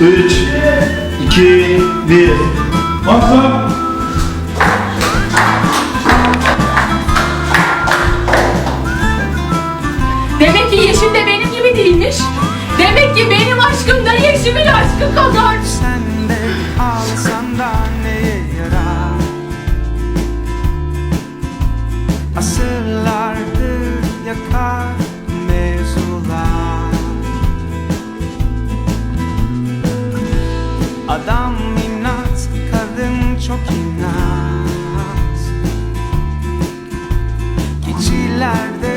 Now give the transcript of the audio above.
3, 2, 1. Başla. Demek ki Yeşim de Adam inat, kadın çok inat. Geçilerde